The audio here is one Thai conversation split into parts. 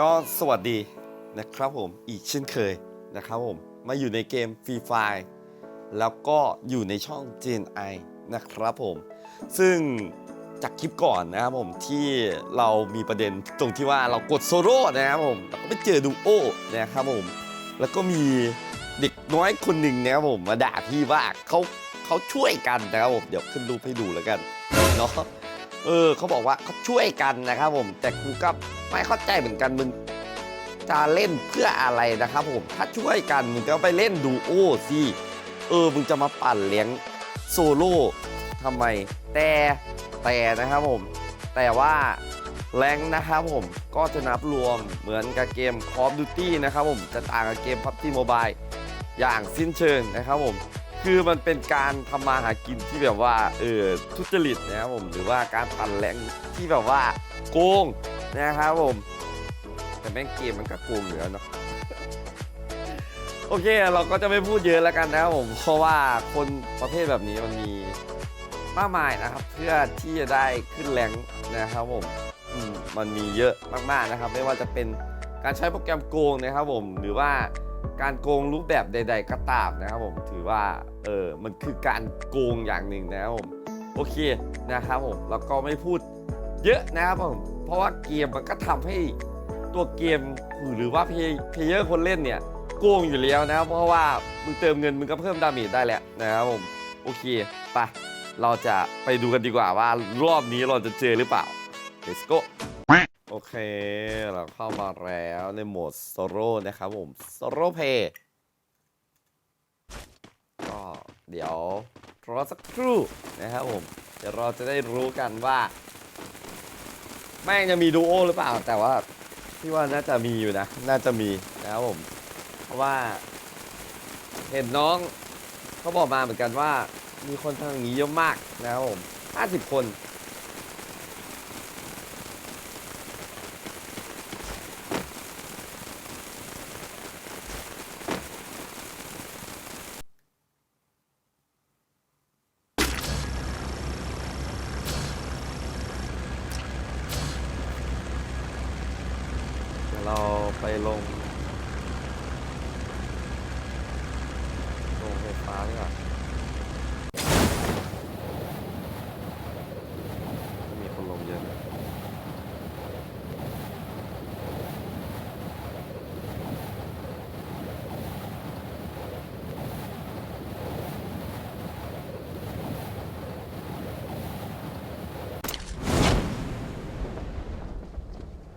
ก็สวัสดีนะครับผมอีกเช่นเคยนะครับผมมาอยู่ในเกมฟรีไฟแล้วก็อยู่ในช่อง GNI นะครับผม ซึ่งจากคลิปก่อนนะครับผมที่เรามีประเด็นตรงที่ว่าเรากดโซโล่นะครับผมแล้วก็ไปเจอดูโอนะครับผม แล้วก็มีเด็กน้อยคนหนึ่งนะครับผมมาด่าพี่ว่าเขาเขาช่วยกันนะครับผม เดี๋ยวขึ้นรูปให้ดูแล้วกันเนาะ เออเขาบอกว่าเขาช่วยกันนะครับผม แต่กูก็ไม่เข้าใจเหมือนกันมึงจะเล่นเพื่ออะไรนะครับผม ถ้าช่วยกันมึงก็ไปเล่นดูโอสิเออมึงจะมาปั่นเลี้ยงโซโล่ทำไม แต่แต่นะครับผม แต่ว่าแรงนะครับผมก็จะนับรวมเหมือนกับเกม Call of Duty นะครับผมจะต่างกับเกม PUBG Mobile อย่างสิ้นเชิงนะครับผม คือมันเป็นการทำมาหากินที่แบบว่าเออทุจริตนะครับผมหรือว่าการปั่นแรงที่แบบว่าโกงนะครับผม แต่แม่งเกมมันก็โกงอยู่แล้วเนาะ โอเค เราก็จะไม่พูดเยอะแล้วกันนะครับผมเพราะว่าคนประเภทแบบนี้มันมีมากมายนะครับ เพื่อที่จะได้ขึ้นแรงนะครับผมอืมมันมีเยอะมากๆนะครับ ไม่ว่าจะเป็นการใช้โปรแกรมโกงนะครับผมหรือว่า การโกงรูปแบบใด ๆ ก็ตามนะครับผมถือว่าเออมันคือการโกงอย่างหนึ่งนะครับผมโอเคนะครับผมแล้วก็ไม่พูดเยอะนะครับผมเพราะว่าเกมมันก็ทำให้ตัวเกมหรือว่าเพลเยอร์คนเล่นเนี่ยโกงอยู่แล้วนะครับเพราะว่ามึงเติมเงินมึงก็เพิ่มดาเมจได้แหละนะครับผมโอเคไปเราจะไปดูกันดีกว่าว่ารอบนี้เราจะเจอหรือเปล่า let's go โอเค เราเข้ามาแล้วในโหมดโซโล่นะครับผมโซโล่เพย์ก็เดี๋ยวรอสักครู่นะครับผม เดี๋ยวเราจะได้รู้กันว่า แม่งจะมีดูโอหรือเปล่า แต่ว่าพี่ว่าน่าจะมีอยู่นะ น่าจะมีนะครับผม เพราะว่า เห็นน้องเขาบอกมาเหมือนกันว่า มีคนทางนี้เยอะมากนะครับผม 50 คน เดี๋ยวเราไปลง ลงไฟฟ้าดีกว่าก็มีคนลงเยอะนะ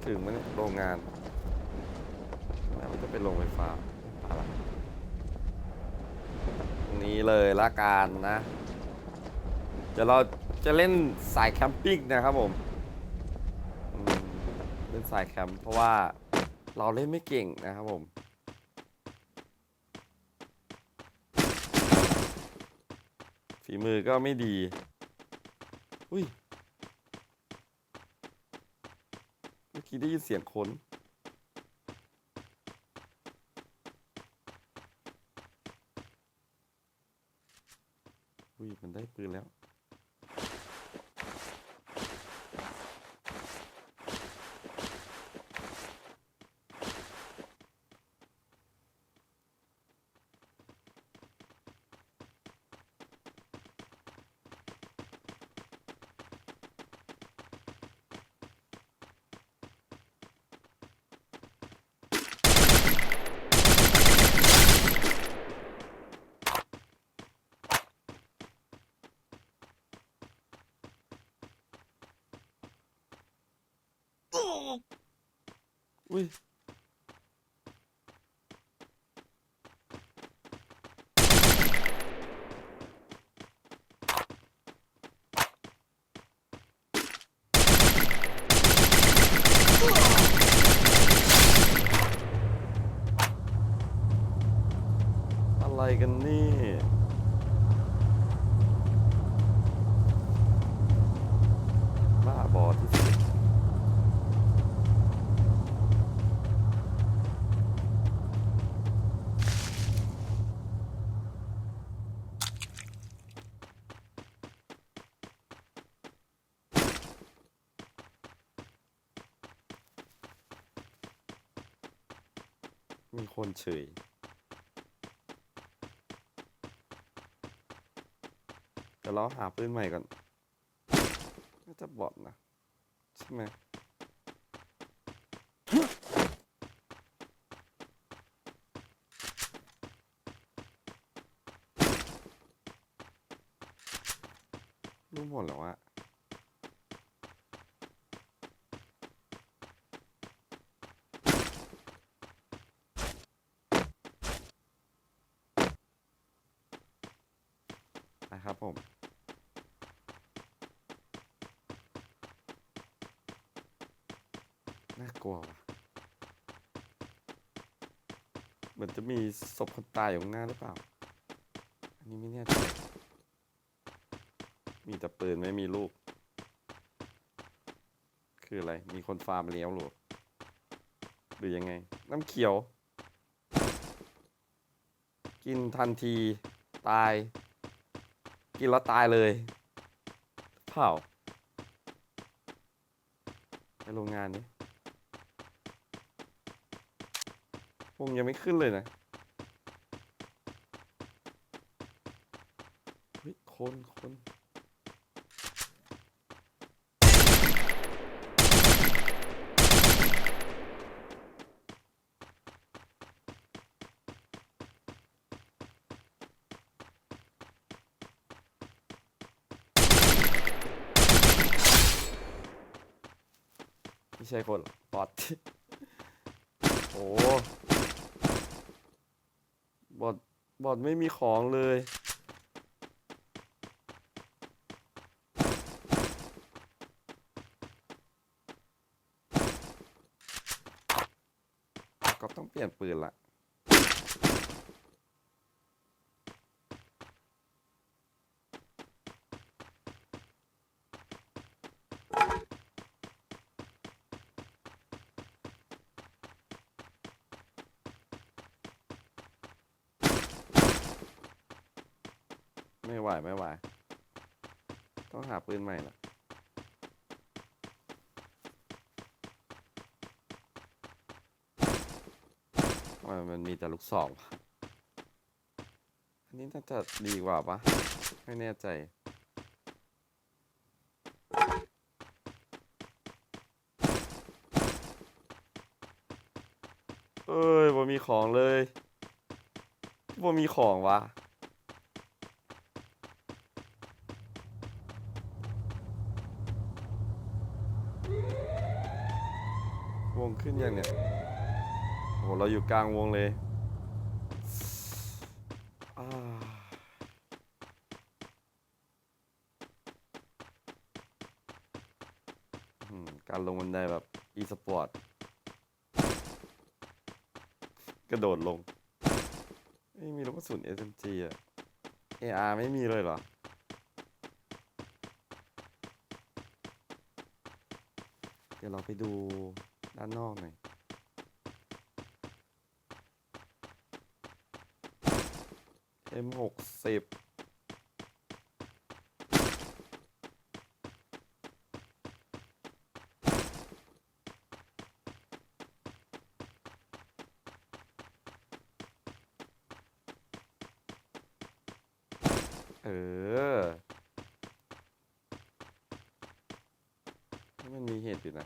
ถึงไหมเนี่ยโรงงานแล้วมันจะเป็นโรงไฟฟ้าอะไรนี้เลยละกันนะ เดี๋ยวเราจะเล่นสายแคมปิ้งนะครับผมเล่นสายแคมป์เพราะว่าเราเล่นไม่เก่งนะครับผมฝีมือก็ไม่ดี อุ้ย เมื่ อกี้ได้ยินเสียงคนอุ้ยมันได้ปืนแล้ว อุ้ยอะไรกันนี่ บ้าบอที่สุด มีคนเฉยเดี๋ยวเราหาปืนใหม่ก่อนน่าจะบอดนะ ใช่ไหมรู้หมดแล้วอะนะครับผม น่ากลัวว่ะ เหมือนจะมีศพคนตายอยู่ข้างหน้าหรือเปล่า อันนี้ไม่แน่ใจมีแต่ปืนไม่มีลูก คืออะไร มีคนฟาร์มเลี้ยวหรือหรือยังไง น้ำเขียว กินทันทีตาย กินแล้วตายเลยเผาไปโรงงานนี้ วงยังไม่ขึ้นเลยนะเฮ้ยคนคนไม่ใช่คนหรอกบอทโอ้ บอดบอดไม่มีของเลย ก็ต้องเปลี่ยนปืนละ ไม่ไหวไม่ไหว ต้องหาปืนใหม่ละมันมีแต่ลูกสองอันนี้น่าจะดีกว่าปะไม่แน่ใจเอ้ยบ่มีของเลยบ่มีของวะ งขึ้นยังเนี่ย โอ้โห เราอยู่กลางวงเลยอ่าอืมการลงบันไดแบบ e สปอร์ต กระโดดลง ไม่มีลูกกระสุน SMG อะ AR ไม่มีเลยเหรอ เดี๋ยวเราไปดู ด้านนอกหน่อย M หกสิบเออ มันมีเหตุอยู่นะ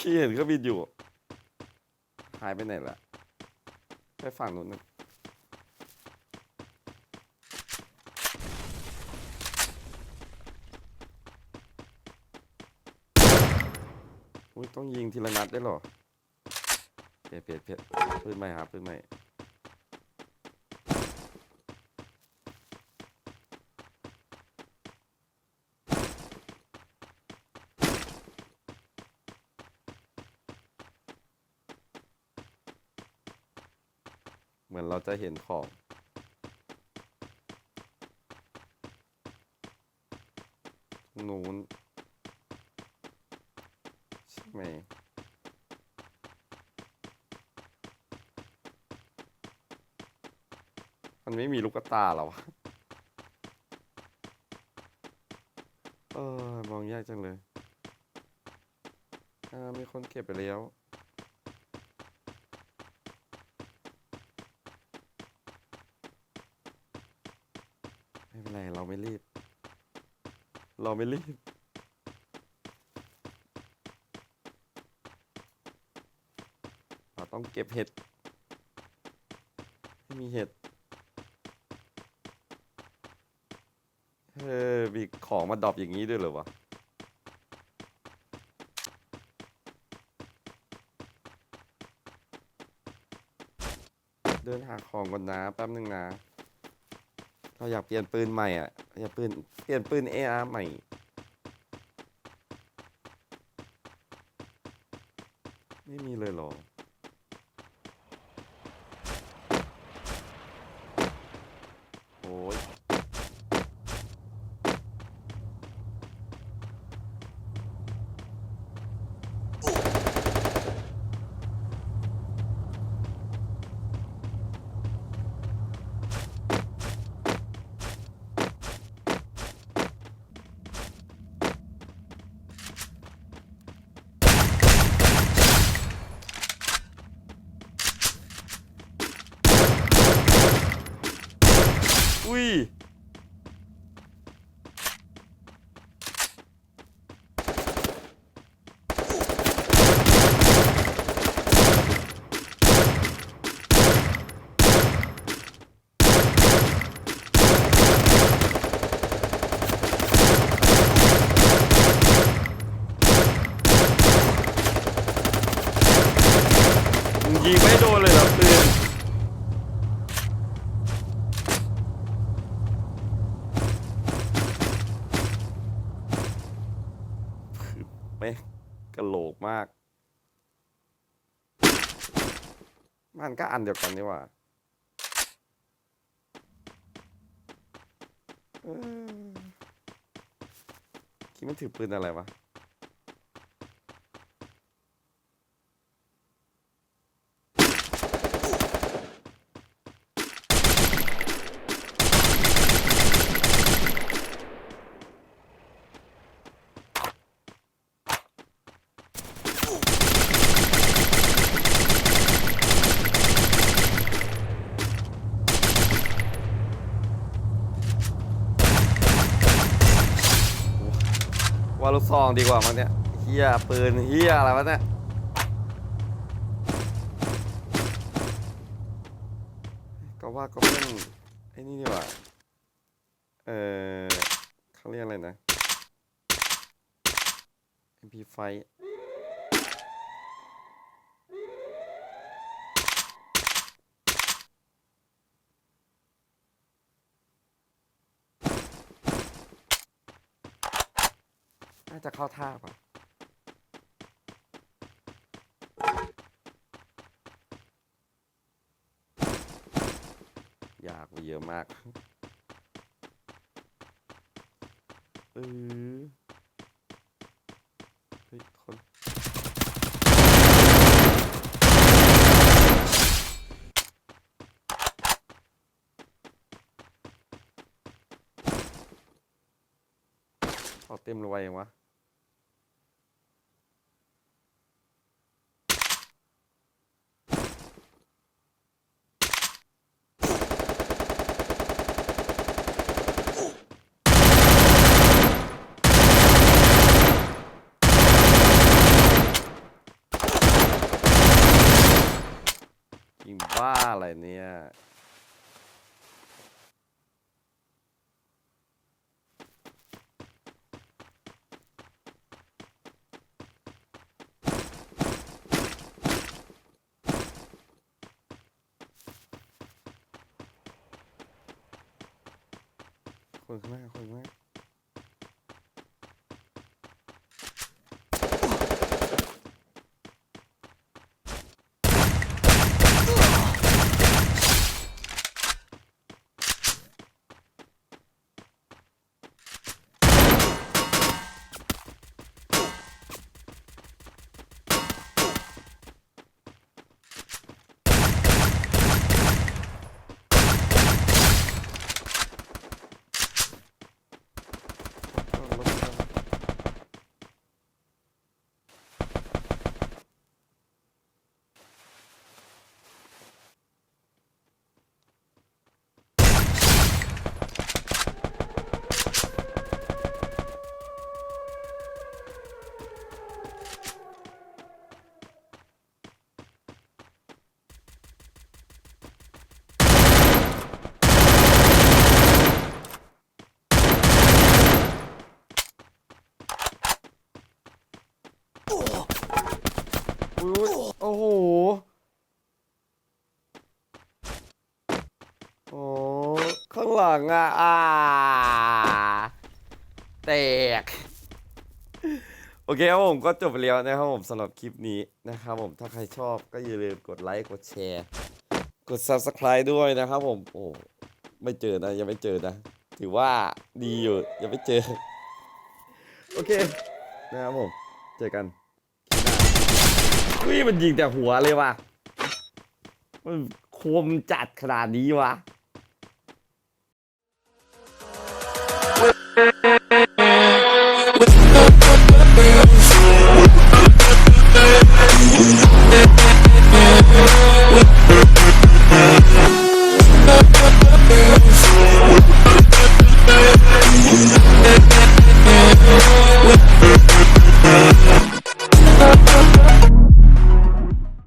ขี้เห็นก็บินอยู่ หายไปไหนละไปฝั่งนู้นนะอุ้ยต้องยิงทีละนัดได้หรอเปลี่ยนเปลี่ยนเปลี่ยนปืนใหม่หาปืนใหม่ เหมือนเรา จะเห็นของ นู้นใช่ไหมมันไม่มีลูกตาหรอวะเออมองยากจังเลย อ่า มีคนเก็บไปแล้ว ไม่เป็นไร เราไม่รีบ เราไม่รีบ เราต้องเก็บเห็ดไม่มีเห็ด เออมีของมาดรอปอย่างนี้ด้วยเหรอวะเดินหาของก่อนนะแป๊บนึงนะ เราอยากเปลี่ยนปืนใหม่อะ อยาปืนเปลี่ยนปืน AR ใหม่ ไม่มีเลยหรอ อุ้ย มึงยิงไม่โดนเลยเหรอปืน ไม่งกะ โหลกมาก มันก็อันเดียวกันนี่ว่าคิดมันถือปืนอะไรวะ ซองดีกว่ามั้งเนี่ยเฮียปืนเฮียอะไรวะเนี่ยก็ว่าก็เป็นไอ้นี่ดีกว่าเออเขาเรียกอะไรนะ MP5 าจะเข้าท่าป่ะยากกว่าเยอะมากเออเฮ้ยคนเอาเต็มเลยยังวะ ยิง บ้าอะไรเนี่ย คนข้างหน้าคน อุ้ยโอ้โหโอ้ข้างหลังอะอ่าแตก โอเคครับผมก็จบไปแล้วนะครับผมสำหรับคลิปนี้นะครับผมถ้าใครชอบก็อย่าลืมกดไลค์กดแชร์ กด Subscribe ด้วยนะครับผมโอ้ไม่เจอนะยังไม่เจอนะ ถือว่าดีอยู่ยังไม่เจอ โอเค นะครับผม เจอกัน มันยิงแต่หัวเลยว่ะมันคมจัดขนาดนี้วะ